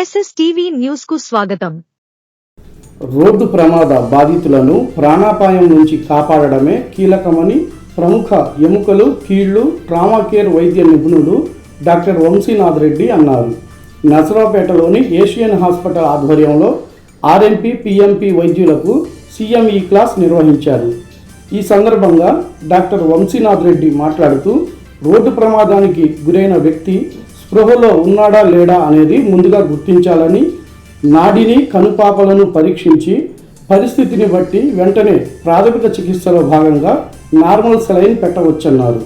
SS TV న్యూస్కు స్వాగతం. Road ప్రమాద బాధితులను ప్రాణాపాయం నుంచి కాపాడడమే కీలకమని ప్రముఖ ఎముకలు కీళ్ళు ట్రామా కేర్ వైద్య నిపుణులు డాక్టర్ వంశీనాథ్ రెడ్డి అన్నారు. నసరాపేటలోని ఏషియన్ హాస్పిటల్ ఆధ్వర్యంలో ఆర్ఎంపీ పిఎంపి వైద్యులకు సిఎంఈ క్లాస్ నిర్వహించారు. ఈ సందర్భంగా డాక్టర్ వంశీనాథ్ రెడ్డి మాట్లాడుతూ రోడ్డు ప్రమాదానికి గురైన వ్యక్తి స్పృహలో ఉన్నాడా లేడా అనేది ముందుగా గుర్తించాలని నాడిని కనుపాపలను పరీక్షించి పరిస్థితిని బట్టి వెంటనే ప్రాథమిక చికిత్సలో భాగంగా నార్మల్ సెలైన్ పెట్టవచ్చన్నారు.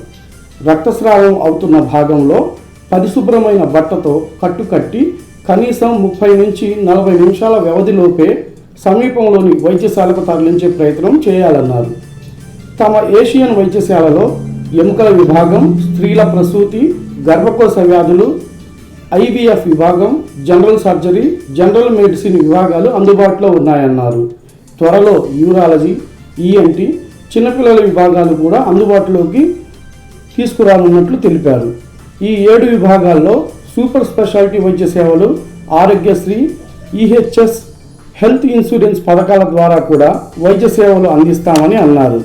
రక్తస్రావం అవుతున్న భాగంలో పరిశుభ్రమైన బట్టతో కట్టుకట్టి కనీసం ముప్పై నుంచి నలభై నిమిషాల వ్యవధిలోపే సమీపంలోని వైద్యశాలకు తరలించే ప్రయత్నం చేయాలన్నారు. తమ ఏషియన్ వైద్యశాలలో ఎముకల విభాగం స్త్రీల ప్రసూతి గర్భకోశ వ్యాధులు ఐవీఎఫ్ విభాగం జనరల్ సర్జరీ జనరల్ మెడిసిన్ విభాగాలు అందుబాటులో ఉన్నాయన్నారు. త్వరలో యూరాలజీ ఈఎన్టీ చిన్నపిల్లల విభాగాలు కూడా అందుబాటులోకి తీసుకురానున్నట్లు తెలిపారు. ఈ ఏడు విభాగాల్లో సూపర్ స్పెషాలిటీ వైద్య సేవలు ఆరోగ్యశ్రీ ఈహెచ్ఎస్ హెల్త్ ఇన్సూరెన్స్ పథకాల ద్వారా కూడా వైద్య సేవలు అందిస్తామని అన్నారు.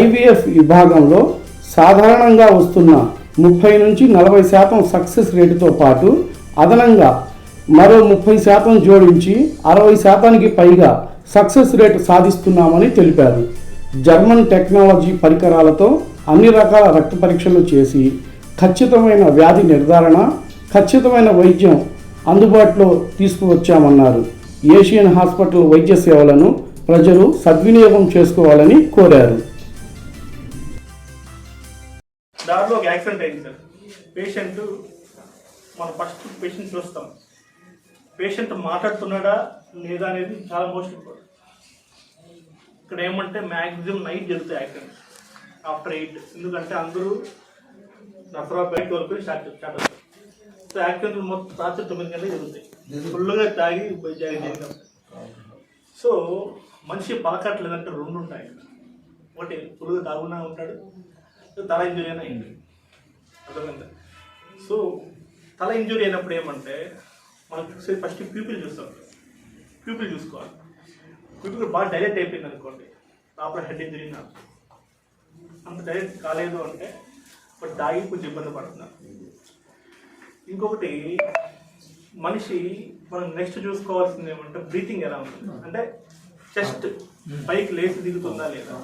ఐవీఎఫ్ విభాగంలో సాధారణంగా వస్తున్న ముప్పై నుంచి నలభై శాతం సక్సెస్ రేటుతో పాటు అదనంగా మరో ముప్పై శాతం జోడించి అరవై శాతానికి పైగా సక్సెస్ రేటు సాధిస్తున్నామని తెలిపారు. జర్మన్ టెక్నాలజీ పరికరాలతో అన్ని రకాల రక్త పరీక్షలు చేసి ఖచ్చితమైన వ్యాధి నిర్ధారణ ఖచ్చితమైన వైద్యం అందుబాటులో తీసుకువచ్చామన్నారు. ఏషియన్ హాస్పిటల్ వైద్య సేవలను ప్రజలు సద్వినియోగం చేసుకోవాలని కోరారు. దారిలో ఒక యాక్సిడెంట్ అయింది సార్. పేషెంట్ మనం ఫస్ట్ పేషెంట్ చూస్తాం. పేషెంట్ మాట్లాడుతున్నాడా లేదా అనేది చాలా మోస్ట్ ఇంపార్టెంట్ ఇక్కడ ఏమంటే మ్యాక్సిమం నైట్ జరుగుతాయి యాక్సిడెంట్స్ ఆఫ్టర్ ఎయిట్ ఎందుకంటే అందరూ నసరాపేట వరకు స్టార్ట్ స్టార్ట్ అవుతారు సో యాక్సిడెంట్లు మొత్తం రాత్రి తొమ్మిది గంటలు జరుగుతాయి. ఫుల్గా తాగి జరిగింది సో మనిషి పలకట్లేదంటే రెండు ఉంటాయి. ఒకటి ఫుల్గా తాగున్నా ఉంటాడు. తల ఇంజురీ అయినా అయింది. అర్థమైందా? సో తల ఇంజురీ అయినప్పుడు ఏమంటే మనం చూసేది ఫస్ట్ ప్యూపిల్ చూస్తాం. ప్యూపిల్ చూసుకోవాలి. ప్యూపిల్ బాగా డైరెక్ట్ అయిపోయింది అనుకోండి లోపల హెడ్ ఇంజరీ నాకు అంత డైరెక్ట్ కాలేదు అంటే బట్ దాగి కొంచెం ఇబ్బంది పడుతున్నారు ఇంకొకటి మనిషి మనం నెక్స్ట్ చూసుకోవాల్సింది ఏమంటే బ్రీతింగ్ ఎలా ఉంటుంది? అంటే చెస్ట్ పైకి లేచి దిగుతుందా లేదా?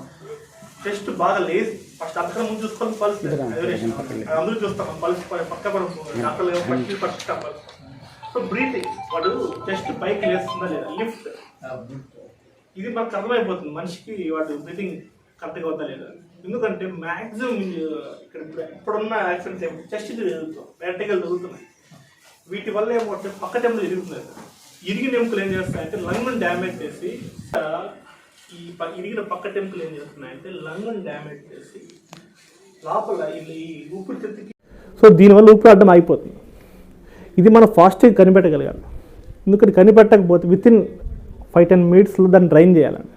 చెస్ట్ బాగా లేచి ఫస్ట్ అక్కడ ముందు చూసుకొని పల్స్. అందరూ చూస్తాం. పల్స్ పక్క డాక్టర్లు ఫస్ట్ పల్స్ సో బ్రీతింగ్. వాడు చెస్ట్ పైకి లేస్తుందా లేదా? లిఫ్ట్. ఇది మనకు అర్థమైపోతుంది. మనిషికి వాడు బ్రీతింగ్ కరెక్ట్గా అవుతా లేదా? ఎందుకంటే మ్యాక్సిమం ఇక్కడ ఇప్పుడు ఇప్పుడున్న యాక్సిడెంట్స్ ఏమి చెస్ట్ తిరుగుతాం వెంటకలు తిరుగుతున్నాయి వీటి వల్ల ఏమంటే పక్క టెంపులు ఇరుగుతున్నాయి. ఇరిగిన ఎముకలు ఏం చేస్తాయంటే లంగ్ను డ్యామేజ్ చేసి ఈ ఇరిగిన పక్క టెంపుల్ ఏం చేస్తున్నాయంటే లంగ్ను డ్యామేజ్ చేసి లోపల ఈ ఊపిరితిత్తుకి సో దీనివల్ల ఊపిరాడడం అయిపోతుంది ఇది మనం ఫాస్ట్గా కనిపెట్టగలగాలి. ఎందుకంటే కనిపెట్టకపోతే విత్ ఇన్ ఫైవ్ టెన్ మినిట్స్లో దాన్ని డ్రైన్ చేయాలండి.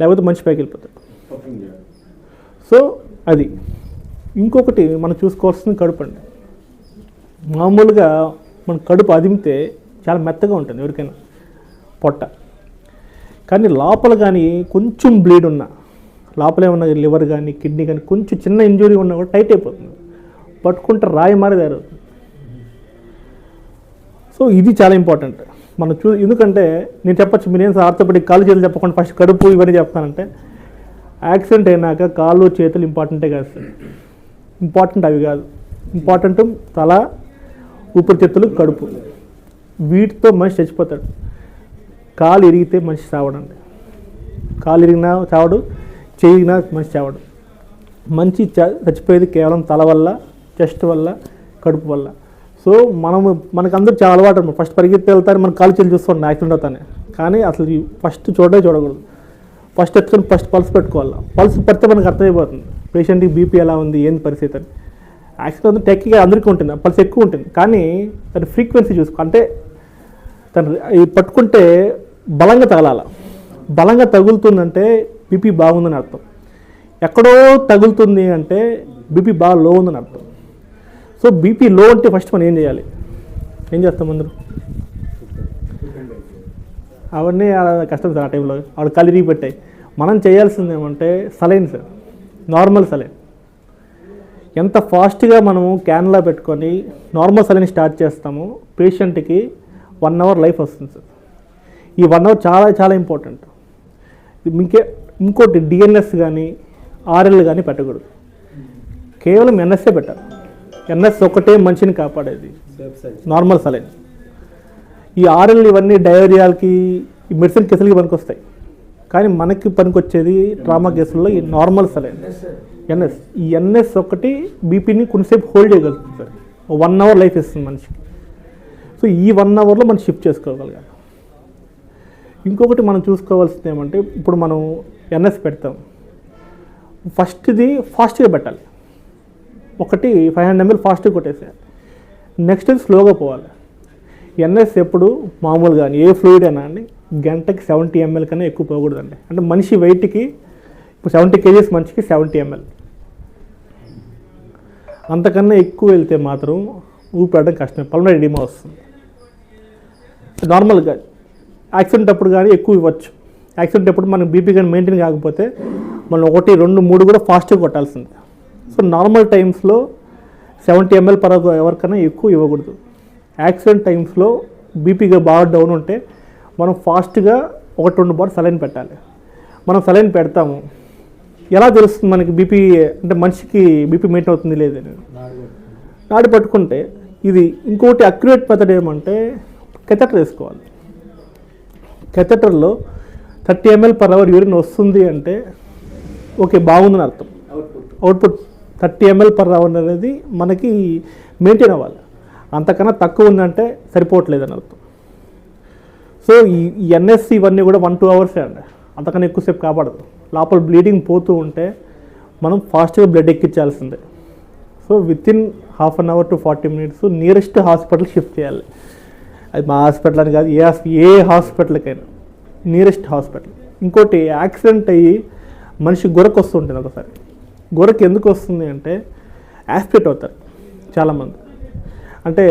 లేకపోతే మంచి పైకి వెళ్ళిపోతాడు. సో అది. ఇంకొకటి మనం చూసుకోవాల్సింది కడుపు అండి. మామూలుగా మన కడుపు అదిమితే చాలా మెత్తగా ఉంటుంది ఎవరికైనా. పొట్ట. కానీ లోపల కానీ కొంచెం బ్లీడ్ ఉన్నా లోపల ఏమన్నా లివర్ కానీ కిడ్నీ కానీ కొంచెం చిన్న ఇంజురీ ఉన్నా కూడా టైట్ అయిపోతుంది. పట్టుకుంటే రాయి మారి తయారవుతుంది సో ఇది చాలా ఇంపార్టెంట్. మనం చూ ఎందుకంటే నేను చెప్పచ్చు మీరేం ఆర్థపడి కాలు చేతులు చెప్పకుండా ఫస్ట్ కడుపు ఇవన్నీ చెప్తానంటే యాక్సిడెంట్ అయినాక కాళ్ళు చేతులు ఇంపార్టెంటే కాదు సార్. ఇంపార్టెంట్ అవి కాదు. ఇంపార్టెంట్ తల ఊపిరితిత్తులు కడుపు. వీటితో మనిషి చచ్చిపోతాడు. కాలు ఇరిగితే మనిషి చావడండి. కాలు ఇరిగినా చావడు చేయినా మనిషి చావడు. మంచి చ- చచ్చిపోయేది కేవలం తల వల్ల చెస్ట్ వల్ల కడుపు వల్ల. సో మనము మనకందరూ చాలా అలవాటు ఫస్ట్ పరిగెత్తి వెళ్తారు మన కాలు చేతులు చూస్తాం యాక్సిడెంట్ అవుతానే. కానీ అసలు ఫస్ట్ చూడడే చూడకూడదు. ఫస్ట్ ఎత్తుకొని ఫస్ట్ పల్స్ పెట్టుకోవాలి. పల్స్ పెడితే మనకు అర్థమైపోతుంది. పేషెంట్కి బీపీ ఎలా ఉంది ఏంది పరిస్థితి అని. యాక్సిడెంట్ టెక్గా అందరికీ ఉంటుంది పల్స్ ఎక్కువ ఉంటుంది. కానీ దాని ఫ్రీక్వెన్సీ చూసుకో అంటే తను పట్టుకుంటే బలంగా తగలాల. బలంగా తగులుతుందంటే బీపీ బాగుందని అర్థం. ఎక్కడో తగులుతుంది అంటే బీపీ బాగా లో ఉందని అర్థం. సో బీపీ లో అంటే ఫస్ట్ మనం ఏం చేయాలి? ఏం చేస్తాం అందరూ అవన్నీ కష్టం సార్ ఆ టైంలో ఆవిడ కలిగి పెట్టాయి. మనం చేయాల్సింది ఏమంటే సలైన్ సార్. నార్మల్ సలైన్ ఎంత ఫాస్ట్గా మనము క్యాన్లా పెట్టుకొని నార్మల్ సలైన్ స్టార్ట్ చేస్తామో పేషెంట్కి వన్ అవర్ లైఫ్ వస్తుంది సార్. ఈ వన్ అవర్ చాలా చాలా ఇంపార్టెంట్. ఇంకే ఇంకోటి డిఎన్ఎస్ కానీ ఆర్ఎల్ కానీ పెట్టకూడదు. కేవలం ఎన్ఎస్ఏ పెట్టాలి. ఎన్ఎస్ ఒకటే మనిషిని కాపాడేది. నార్మల్ సలైన్ ఈ ఆర్ఎల్ ఇవన్నీ డయోరియాలకి ఈ మెడిసిన్ కేసులకి పనికొస్తాయి. కానీ మనకి పనికొచ్చేది ట్రామా కేసుల్లో ఈ నార్మల్ సలైన్ ఎన్ఎస్ ఈ ఎన్ఎస్ ఒకటి బీపీని కొంతసేపు హోల్డ్ చేయగలుగుతుంది సార్. వన్ అవర్ లైఫ్ ఇస్తుంది మనిషికి. సో ఈ వన్ అవర్లో మనం షిఫ్ట్ చేసుకోగలగాలి. ఇంకొకటి మనం చూసుకోవాల్సింది ఏమంటే ఇప్పుడు మనం ఎన్ఎస్ పెడతాం. ఫస్ట్ది ఫాస్ట్గా పెట్టాలి. ఒకటి ఫైవ్ హండ్రెడ్ ఎంఎల్ ఫాస్ట్గా కొట్టేసేయాలి. నెక్స్ట్ స్లోగా పోవాలి. ఎన్ఎస్ ఎప్పుడు మామూలుగా ఏ ఫ్లూయిడ్ అయినా అండి గంటకి సెవెంటీ ఎంఎల్ కన్నా ఎక్కువ పోకూడదండి. అంటే మనిషి వెయిట్కి ఇప్పుడు సెవెంటీ కేజీస్ మనిషికి సెవెంటీ ఎంఎల్. అంతకన్నా ఎక్కువ వెళ్తే మాత్రం ఊపిడడం కష్టమే. పల్మనరీ ఎడిమా వస్తుంది. నార్మల్గా యాక్సిడెంట్ అప్పుడు కానీ ఎక్కువ ఇవ్వచ్చు. యాక్సిడెంట్ అప్పుడు మనం బీపీ కానీ మెయింటైన్ కాకపోతే మనం ఒకటి రెండు మూడు కూడా ఫాస్ట్గా కొట్టాల్సిందే. సో నార్మల్ టైమ్స్లో సెవెంటీ ఎంఎల్ పర్ ఎవరికైనా ఎక్కువ ఇవ్వకూడదు. యాక్సిడెంట్ టైమ్స్లో బీపీగా బాగా డౌన్ ఉంటే మనం ఫాస్ట్గా ఒకటి రెండు బార్ సలైన్ పెట్టాలి. మనం సలైన్ పెడతాము. ఎలా తెలుస్తుంది మనకి బీపీ అంటే మనిషికి బీపీ మెయింటైన్ అవుతుంది లేదని నాడి పట్టుకుంటే ఇది ఇంకోటి అక్యురేట్ మెథడ్ ఏమంటే కెథటర్ వేసుకోవాలి. కెథటర్లో thirty ML per hour urine వస్తుంది అంటే ఓకే బాగుందని అర్థం. Output thirty ML per hour అనేది మనకి మెయింటైన్ అవ్వాలి. అంతకన్నా తక్కువ ఉందంటే సరిపోవట్లేదని అర్థం. సో ఈ ఎన్ఎస్సి ఇవన్నీ కూడా వన్ టూ అవర్సే అండి. అంతకన్నా ఎక్కువసేపు కాపాడదు. లోపల బ్లీడింగ్ పోతూ ఉంటే మనం ఫాస్ట్గా blood ఎక్కించాల్సిందే. So within half an hour to forty minutes nearest hospital shift చేయాలి. అది మా హాస్పిటల్ అని కాదు ఏ ఏ హాస్పిటల్కైనా నియరెస్ట్ హాస్పిటల్. ఇంకోటి యాక్సిడెంట్ అయ్యి మనిషి గొరకు వస్తుంటుంది ఒకసారి. గొరకు ఎందుకు వస్తుంది అంటే యాస్పిరేట్ అవుతారు చాలామంది. అంటే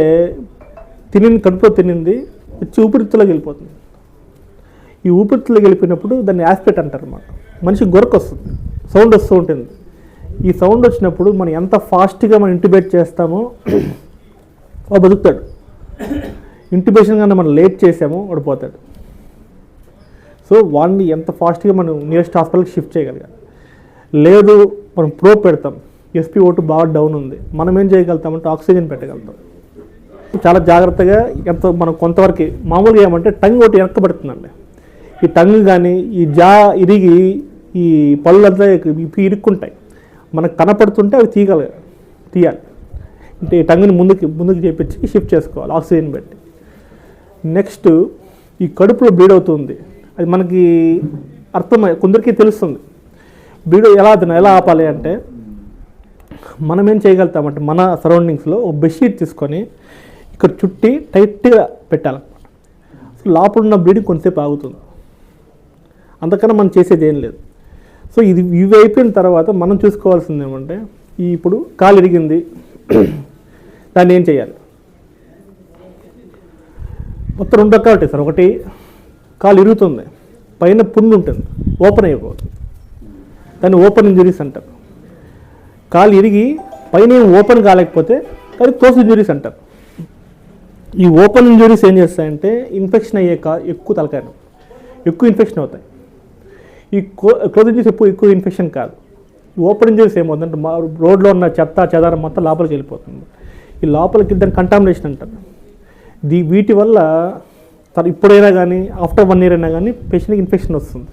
తినింది కడుపులో తినింది వచ్చి ఊపిరితిత్తులోకి వెళ్ళిపోతుంది. ఈ ఊపిరితిత్తులోకి వెళ్ళిపోయినప్పుడు దాన్ని యాస్పిరేట్ అంటారు అన్నమాట. మనిషి గొరకు వస్తుంది సౌండ్ వస్తూ ఉంటుంది. ఈ సౌండ్ వచ్చినప్పుడు మనం ఎంత ఫాస్ట్గా మనం ఇంటిబేట్ చేస్తామో వాడు బతుకుతాడు. ఇంటిబేషన్ కన్నా మనం లేట్ చేసామో వాడు పోతాడు. సో వాడిని ఎంత ఫాస్ట్గా మనం నియరెస్ట్ హాస్పిటల్కి షిఫ్ట్ చేయగలిగా. లేదు మనం ప్రో పెడతాం. ఎస్పీ ఓటు బాగా డౌన్ ఉంది. మనం ఏం చేయగలుగుతామంటే ఆక్సిజన్ పెట్టగలుగుతాం. చాలా జాగ్రత్తగా ఎంత మనం కొంతవరకు మామూలుగా ఏమంటే టంగ్ ఒకటి వెనక్కబడుతుందండి ఈ టంగ్ కానీ ఈ జా ఇరిగి ఈ పళ్ళంతా అంతా ఇరుక్కుంటాయి. మనకు కనపడుతుంటే అవి తీయగలగాలి. తీయాలి. అంటే ఈ టంగ్ని ముందుకి ముందుకు చేపించి షిఫ్ట్ చేసుకోవాలి ఆక్సిజన్ పెట్టి. నెక్స్ట్ ఈ కడుపులో బ్లీడ్ అవుతుంది. అది మనకి అర్థమై కొందరికి తెలుస్తుంది. బ్లీడ్ ఎలా ఎలా ఆపాలి అంటే మనం ఏం చేయగలుగుతామంటే మన సరౌండింగ్స్లో ఒక బెడ్షీట్ తీసుకొని ఇక్కడ చుట్టి టైట్గా పెట్టాలన్నమాట లోపల ఉన్న బ్లీడింగ్ కొంతసేపు ఆగుతుంది. అంతకన్నా మనం చేసేది ఏం లేదు. సో ఇది ఇవి అయిపోయిన తర్వాత మనం చూసుకోవాల్సింది ఏమంటే ఈ ఇప్పుడు కాలు ఇరిగింది. దాన్ని ఏం చేయాలి? మొత్తం రెండు రకాలు ఉంటాయి సార్. ఒకటి కాలు ఇరుగుతుంది పైన పుండు ఉంటుంది ఓపెన్ అయిపోతుంది దాన్ని ఓపెన్ ఇంజురీస్ అంటారు. కాలు ఇరిగి పైన ఓపెన్ కాలేకపోతే కానీ క్లోజ్ ఇంజురీస్ అంటారు. ఈ ఓపెన్ ఇంజురీస్ ఏం చేస్తాయంటే ఇన్ఫెక్షన్ అయ్యే కా ఎక్కువ తలకాయ ఎక్కువ ఇన్ఫెక్షన్ అవుతాయి. ఈ క్లోజ్ ఇంజురీస్ ఎక్కువ ఎక్కువ ఇన్ఫెక్షన్ కాదు. ఓపెన్ ఇంజరీస్ ఏమవుతుందంటే మా రోడ్లో ఉన్న చెత్త చెదారం మొత్తం లోపలికి వెళ్ళిపోతుంది. ఈ లోపలికి దాన్ని కంటామినేషన్ అంటారు. దీ వీటి వల్ల తను ఇప్పుడైనా కానీ ఆఫ్టర్ వన్ ఇయర్ అయినా కానీ పేషెంట్కి ఇన్ఫెక్షన్ వస్తుంది.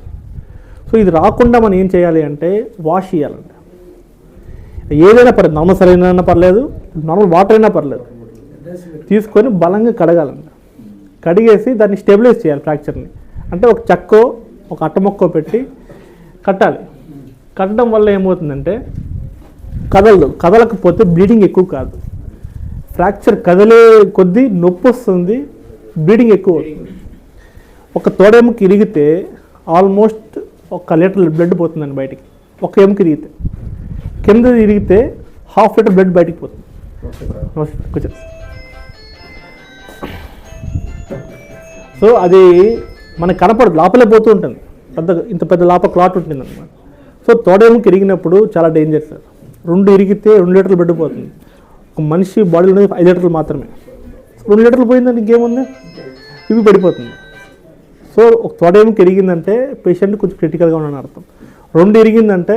సో ఇది రాకుండా మనం ఏం చేయాలి అంటే వాష్ చేయాలంట ఏదైనా పర్లేదు నార్మల్ సరైన అయినా పర్లేదు నార్మల్ వాటర్ అయినా పర్లేదు. తీసుకొని బలంగా కడగాలంట కడిగేసి దాన్ని స్టెబిలైజ్ చేయాలి ఫ్రాక్చర్ని. అంటే ఒక చెక్కో ఒక అట్టమొక్కో పెట్టి కట్టాలి. కట్టడం వల్ల ఏమవుతుందంటే కదలదు. కదలకపోతే బ్లీడింగ్ ఎక్కువ కాదు. ఫ్రాక్చర్ కదిలే కొద్దీ నొప్పి వస్తుంది బ్లీడింగ్ ఎక్కువ అవుతుంది. ఒక తోడెముకి ఇరిగితే ఆల్మోస్ట్ ఒక లీటర్ బ్లడ్ పోతుందండి బయటికి. ఒక ఎముక ఇరిగితే. కింద ఇరిగితే హాఫ్ లీటర్ బ్లడ్ బయటికి పోతుంది. కూర్చో. సో అది మనకు కనపడదు లోపలే పోతూ ఉంటుంది. పెద్ద ఇంత పెద్ద లోపల క్లాట్ ఉంటుంది అనమాట సో తోడేముకి ఇరిగినప్పుడు చాలా డేంజర్ సార్. రెండు ఇరిగితే రెండు లీటర్లు బ్లడ్ పోతుంది. ఒక మనిషి బాడీలో ఐదు లీటర్లు మాత్రమే. రెండు లీటర్లు పోయిందంటే ఇంకేముంది? ఇవి పడిపోతుంది. సో ఒక తొడేమికి పెరిగిందంటే పేషెంట్ కొంచెం క్రిటికల్గా ఉన్నాడని అర్థం. రెండు ఎరిగిందంటే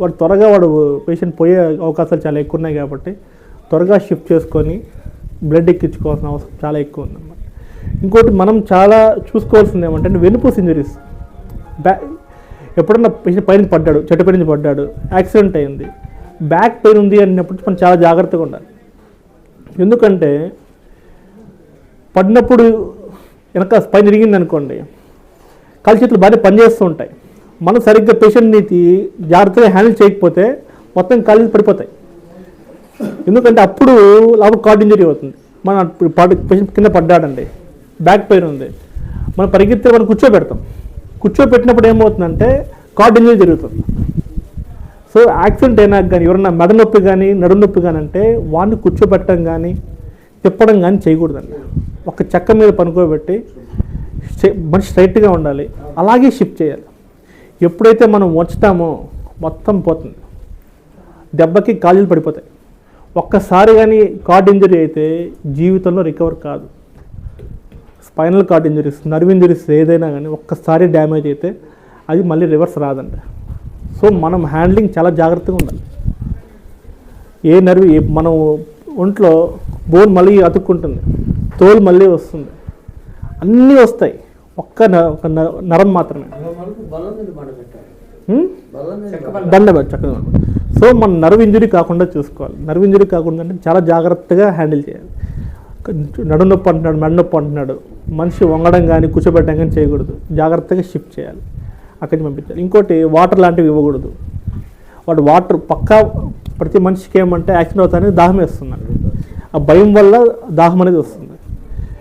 వాడు త్వరగా వాడు పేషెంట్ పోయే అవకాశాలు చాలా ఎక్కువ ఉన్నాయి కాబట్టి త్వరగా షిఫ్ట్ చేసుకొని బ్లడ్ ఎక్కించుకోవాల్సిన అవసరం చాలా ఎక్కువ ఉందన్నమాట ఇంకోటి మనం చాలా చూసుకోవాల్సింది ఏమంటే వెనుపూస్ ఇంజరీస్ బ్యా ఎప్పుడన్నా పేషెంట్ పైన పడ్డాడు చెట్టు పై నుంచి పడ్డాడు యాక్సిడెంట్ అయింది. బ్యాక్ పెయిన్ ఉంది అన్నప్పుడు మనం చాలా జాగ్రత్తగా ఉండాలి. ఎందుకంటే పడినప్పుడు వెనక పైన ఇరిగింది అనుకోండి కాలు చేతులు బాగా పనిచేస్తూ ఉంటాయి. మనం సరిగ్గా పేషెంట్ని జాగ్రత్తగా హ్యాండిల్ చేయకపోతే మొత్తం కాలు పడిపోతాయి. ఎందుకంటే అప్పుడు లాభం కార్డ్ ఇంజరీ అవుతుంది. మన పేషెంట్ కింద పడ్డాడండి బ్యాక్ పెయిన్ ఉంది. మనం పరిగెత్తే మనం కూర్చోబెడతాం. కూర్చోబెట్టినప్పుడు ఏమవుతుందంటే కార్డ్ ఇంజరీ జరుగుతుంది. సో యాక్సిడెంట్ అయినా కానీ ఎవరన్నా మెడ నొప్పి కానీ నడుము నొప్పి కానీ అంటే వాడిని కూర్చోబెట్టడం కానీ తిప్పడం కానీ చేయకూడదండి. ఒక చెక్క మీద పనుకోబెట్టి మనిషి స్ట్రైట్గా ఉండాలి. అలాగే షిఫ్ట్ చేయాలి. ఎప్పుడైతే మనం వచ్చుతామో మొత్తం పోతుంది. దెబ్బకి కాళ్ళు పడిపోతాయి. ఒక్కసారి కానీ కార్డ్ ఇంజరీ అయితే జీవితంలో రికవర్ కాదు. Spinal cord injuries nerve injuries ఏదైనా కానీ ఒక్కసారి డ్యామేజ్ అయితే అది మళ్ళీ రివర్స్ రాదండి. సో మనం హ్యాండ్లింగ్ చాలా జాగ్రత్తగా ఉండాలి. ఏ నర్వ్ ఏ మనం ఒంట్లో బోన్ మళ్ళీ అతుక్కుంటుంది తోలు మళ్ళీ వస్తుంది అన్నీ వస్తాయి. ఒక్క న- ఒక నరం మాత్రమే? దండ చక్కగా సో మన నర్వ్ ఇంజరీ కాకుండా చూసుకోవాలి. నర్వ్ ఇంజరీ కాకుండా అంటే చాలా జాగ్రత్తగా హ్యాండిల్ చేయాలి. నడుము నొప్పి అంటున్నాడు మెడ నొప్పి అంటున్నాడు. మనిషి వంగడం కానీ కూర్చోబెట్టడం కానీ చేయకూడదు. జాగ్రత్తగా షిఫ్ట్ చేయాలి. అక్కడికి పంపించాలి. ఇంకోటి వాటర్ లాంటివి ఇవ్వకూడదు. వాడు వాటర్ పక్కా ప్రతి మనిషికి ఏమంటే యాక్సిడెంట్ అవుతానే దాహం వేస్తుందండి. ఆ భయం వల్ల దాహం అనేది వస్తుంది.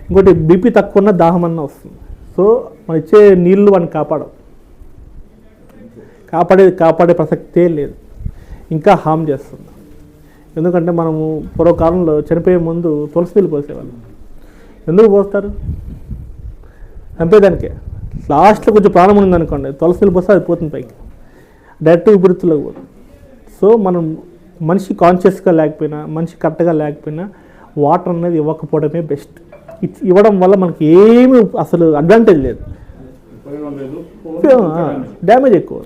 ఇంకోటి బీపీ తక్కువ ఉన్న దాహం అన్న వస్తుంది. సో మనం ఇచ్చే నీళ్ళు వాడిని కాపాడవు. కాపాడే కాపాడే ప్రసక్తే లేదు. ఇంకా హామ్ చేస్తుంది. ఎందుకంటే మనము పూర్వకాలంలో చనిపోయే ముందు తులసి నీళ్ళు పోసేవాళ్ళు. ఎందుకు పోస్తారు? చంపేదానికే. లాస్ట్లో కొంచెం ప్రాణం ఉందనుకోండి తులసి నీళ్ళు పోస్తే అది పోతుంది పైకి. డైరెక్ట్ ఊపిరితిత్తులోకి పోతుంది. సో మనం మనిషి కాన్షియస్గా లేకపోయినా మనిషి కరెక్ట్గా లేకపోయినా వాటర్ అనేది ఇవ్వకపోవడమే బెస్ట్ ఇవ్వడం వల్ల మనకి ఏమీ అసలు అడ్వాంటేజ్ లేదు. డ్యామేజ్ ఎక్కువ.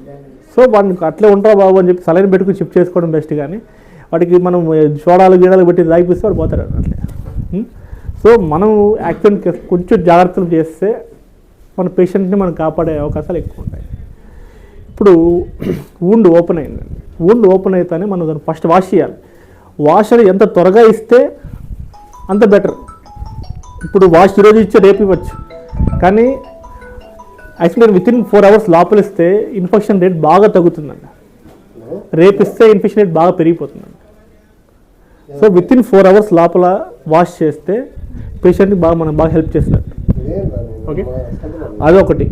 సో వాడిని అట్లే ఉంటావు బాబు అని చెప్పి సలైన్ పెట్టుకుని షిఫ్ట్ చేసుకోవడం బెస్ట్ కానీ వాడికి మనం సోడాలు గీడాలు పెట్టి తాగిపిస్తే వాడు పోతాడు అట్లే? సో మనం యాక్సిడెంట్ కేసు కొంచెం జాగ్రత్తలు చేస్తే మన పేషెంట్ని మనం కాపాడే అవకాశాలు ఎక్కువ ఉంటాయి. ఇప్పుడు వూండ్ ఓపెన్ అయిందండి వూండ్ ఓపెన్ అయితేనే మనం దాన్ని ఫస్ట్ వాష్ చేయాలి. వాష్ ఎంత త్వరగా ఇస్తే అంత బెటర్ ఇప్పుడు వాష్ ఈరోజు ఇచ్చే రేపు ఇవ్వచ్చు. కానీ actually within four hours లోపల ఇస్తే ఇన్ఫెక్షన్ రేట్ బాగా తగ్గుతుందండి. రేపు ఇస్తే ఇన్ఫెక్షన్ రేట్ బాగా పెరిగిపోతుందండి. So within four hours లోపల వాష్ చేస్తే పేషెంట్కి బాగా మనం బాగా హెల్ప్ చేసినట్టు ఓకే అదొకటి.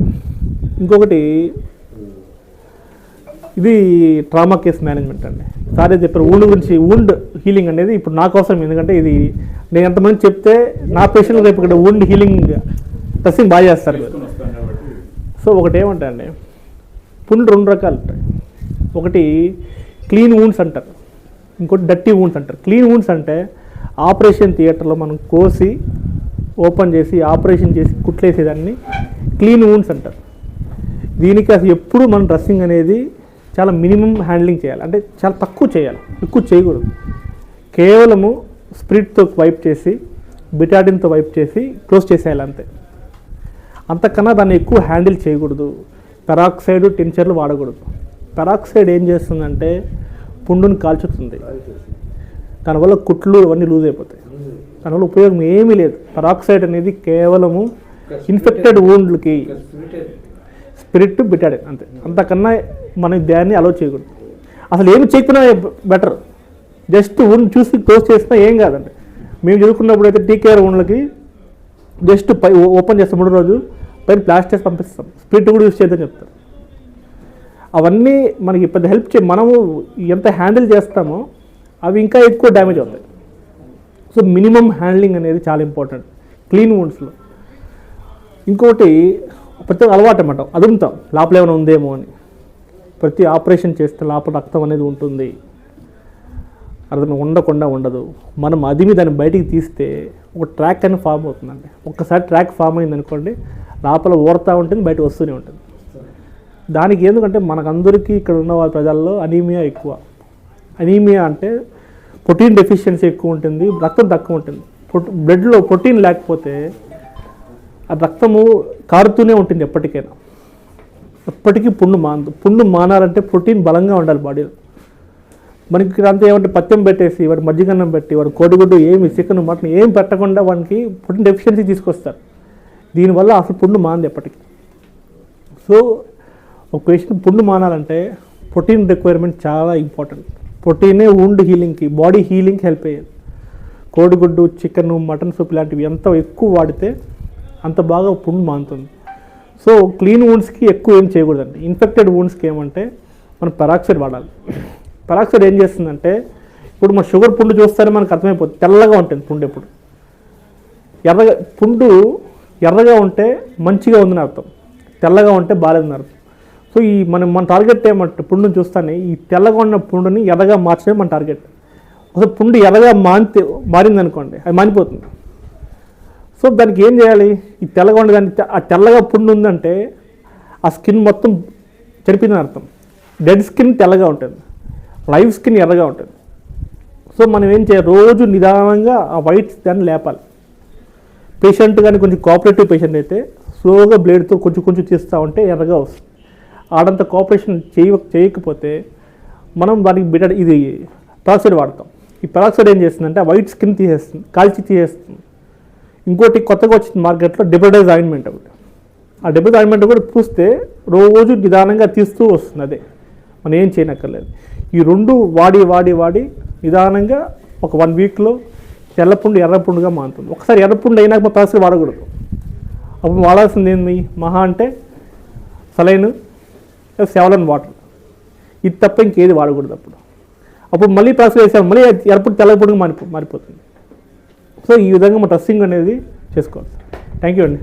ఇంకొకటి ఇది ట్రామా కేస్ మేనేజ్మెంట్ అండి. సారే చెప్పారు? ఊండ్ గురించి ఊండ్ హీలింగ్ అనేది ఇప్పుడు నాకు అవసరం ఎందుకంటే ఇది నేను ఎంతమంది చెప్తే నా పేషెంట్ రేపు ఇక్కడ ఊండ్ హీలింగ్ డ్రెస్సింగ్ బాగా చేస్తారు. మీరు. సో ఒకటి ఏమంటా అండి పుండ్లు రెండు రకాలు ఉంటాయి. ఒకటి క్లీన్ వూండ్స్ అంటారు. ఇంకోటి డర్టీ వూండ్స్ అంటారు. క్లీన్ వూండ్స్ అంటే ఆపరేషన్ థియేటర్లో మనం కోసి ఓపెన్ చేసి ఆపరేషన్ చేసి కుట్లేసేదాన్ని క్లీన్ వూన్స్ అంటారు. దీనికి అసలు ఎప్పుడు మనం డ్రెస్సింగ్ అనేది చాలా మినిమం హ్యాండ్లింగ్ చేయాలి. అంటే చాలా తక్కువ చేయాలి. ఎక్కువ చేయకూడదు. కేవలము స్ప్రిట్తో వైప్ చేసి బిటాడిన్తో వైప్ చేసి క్లోజ్ చేసేయాలి అంతే. అంతకన్నా దాన్ని ఎక్కువ హ్యాండిల్ చేయకూడదు. పెరాక్సైడ్ టించర్లు వాడకూడదు. పెరాక్సైడ్ ఏం చేస్తుందంటే పుండుని కాల్చుతుంది. దానివల్ల కుట్లు అవన్నీ లూజ్ అయిపోతాయి. దానివల్ల ఉపయోగం ఏమీ లేదు. పెరాక్సైడ్ అనేది కేవలము ఇన్ఫెక్టెడ్ వూండ్లకి స్పిరిట్ బిటాడిన్ అంతే. అంతకన్నా మనం దాన్ని అలో చేయకూడదు. అసలు ఏమి చేయకపోయినా బెటర్ జస్ట్ ఊన్ చూసి క్లోజ్ చేసినా ఏం కాదండి. మేము చదువుకున్నప్పుడు అయితే టీకేఆర్ ఊన్లకి జస్ట్ పై ఓపెన్ చేస్తాం మూడు రోజు పైన ప్లాస్టర్స్ పంపిస్తాం. స్పిరిట్ కూడా యూస్ చేద్దని చెప్తారు. అవన్నీ మనకి పెద్ద హెల్ప్ చే మనము ఎంత హ్యాండిల్ చేస్తామో అవి ఇంకా ఎక్కువ డ్యామేజ్ అవుతాయి. సో మినిమం హ్యాండ్లింగ్ అనేది చాలా ఇంపార్టెంట్. క్లీన్ వూండ్స్లో. ఇంకోటి ప్రతి ఒక్క అలవాటు అనమాట అదుముతాం లోపల ఏమైనా ఉందేమో అని. ప్రతి ఆపరేషన్ చేస్తే లోపల రక్తం అనేది ఉంటుంది. అర్థం ఉండకుండా ఉండదు. మనం అదిమి దాన్ని బయటికి తీస్తే ఒక ట్రాక్ అని ఫామ్ అవుతుందండి. ఒక్కసారి ట్రాక్ ఫామ్ అయింది అనుకోండి లోపల ఊరుతూ ఉంటుంది బయట వస్తూనే ఉంటుంది. దానికి ఎందుకంటే మనకందరికీ ఇక్కడ ఉన్న వాళ్ళ ప్రజల్లో అనీమియా ఎక్కువ. అనీమియా అంటే ప్రోటీన్ డెఫిషియన్సీ ఎక్కువ ఉంటుంది రక్తం తక్కువ ఉంటుంది. బ్లడ్లో ప్రోటీన్ లేకపోతే ఆ రక్తము కారుతూనే ఉంటుంది ఎప్పటికైనా. ఎప్పటికీ పుండు మానదు. పుండు మానాలంటే ప్రోటీన్ బలంగా ఉండాలి బాడీలో. మనకి అంతా ఏమంటే పత్యం పెట్టేసి వాడు మజ్జిగన్నం పెట్టి వాడు కోడిగుడ్డు ఏమి చికెన్ మటన్ ఏం పెట్టకుండా వానికి ప్రోటీన్ డెఫిషియన్సీ తీసుకొస్తారు. దీనివల్ల అసలు పుండు మానదు ఎప్పటికీ. సో ఒక క్వశ్చన్ పుండు మానాలంటే ప్రోటీన్ రిక్వైర్మెంట్ చాలా ఇంపార్టెంట్. ప్రోటీనే ఉండ్ హీలింగ్కి బాడీ హీలింగ్కి హెల్ప్ అయ్యేది. కోడిగుడ్డు చికెన్ మటన్ సూప్ ఇలాంటివి ఎంత ఎక్కువ వాడితే అంత బాగా పుండు మానుతుంది సో క్లీన్ వూండ్స్కి ఎక్కువ ఏం చేయకూడదండి. ఇన్ఫెక్టెడ్ వూండ్స్కి ఏమంటే మనం పెరాక్సైడ్ వాడాలి. పెరాక్సైడ్ ఏం చేస్తుందంటే ఇప్పుడు మన షుగర్ పుండు చూస్తేనే మనకు అర్థమైపోతుంది. తెల్లగా ఉంటుంది పుండు ఎప్పుడు. ఎర్రగా పుండు ఎర్రగా ఉంటే మంచిగా ఉందని అర్థం. తెల్లగా ఉంటే బాగాలేదని అర్థం. సో ఈ మనం మన టార్గెట్ ఏమంటే పుండుని చూస్తానే ఈ తెల్లగా ఉన్న పుండుని ఎర్రగా మార్చడమే మన టార్గెట్ అసలు పుండు ఎదగా మానితే మారిందనుకోండి అది మానిపోతుంది. సో దానికి ఏం చేయాలి? ఈ తెల్లగా ఉండే దానికి ఆ తెల్లగా పుండు ఉందంటే ఆ స్కిన్ మొత్తం చెడిపోయిందని అర్థం. డెడ్ స్కిన్ తెల్లగా ఉంటుంది. లైవ్ స్కిన్ ఎర్రగా ఉంటుంది. సో మనం ఏం చేయాలి? రోజు నిదానంగా ఆ వైట్ దాన్ని లేపాలి. పేషెంట్ కానీ కొంచెం కోఆపరేటివ్ పేషెంట్ అయితే స్లోగా బ్లేడ్తో కొంచెం కొంచెం తీస్తూ ఉంటే ఎర్రగా వస్తుంది. ఆడంత కోఆపరేషన్ చేయ చేయకపోతే మనం దానికి బిడ్డ ఇది పెరాక్సైడ్ వాడతాం. ఈ పెరాక్సైడ్ ఏం చేస్తుందంటే ఆ వైట్ స్కిన్ తీసేస్తుంది కాల్చి తీసేస్తుంది. ఇంకోటి కొత్తగా వచ్చిన మార్కెట్లో డిబ్రడైజ్ ఆయింట్మెంట్ ఒకటి. ఆ డిబ్రడైజ్ ఆయింట్మెంట్ కూడా పూస్తే రోజు నిదానంగా తీస్తూ వస్తుంది అదే. మనం ఏం చేయనక్కర్లేదు. ఈ రెండు వాడి వాడి వాడి నిదానంగా ఒక వన్ వీక్లో తెల్లపుండు ఎర్రపుండుగా మారుతుంది. ఒకసారి ఎర్రపుండు అయినాక మా పెరాక్సైడ్ వాడకూడదు. అప్పుడు వాడాల్సింది ఏంది? మహా అంటే సలైన్ సెవెన్ వాటర్ ఇది తప్ప ఇంకేది వాడకూడదు అప్పుడు. అప్పుడు మళ్ళీ ప్రాసెస్ చేసాం మళ్ళీ ఎరపుడు తెల్లపుడుగా మారిపో మారిపోతుంది. సో ఈ విధంగా మా డ్రెస్సింగ్ అనేది చేసుకోవాలి. థ్యాంక్ యూ అండి.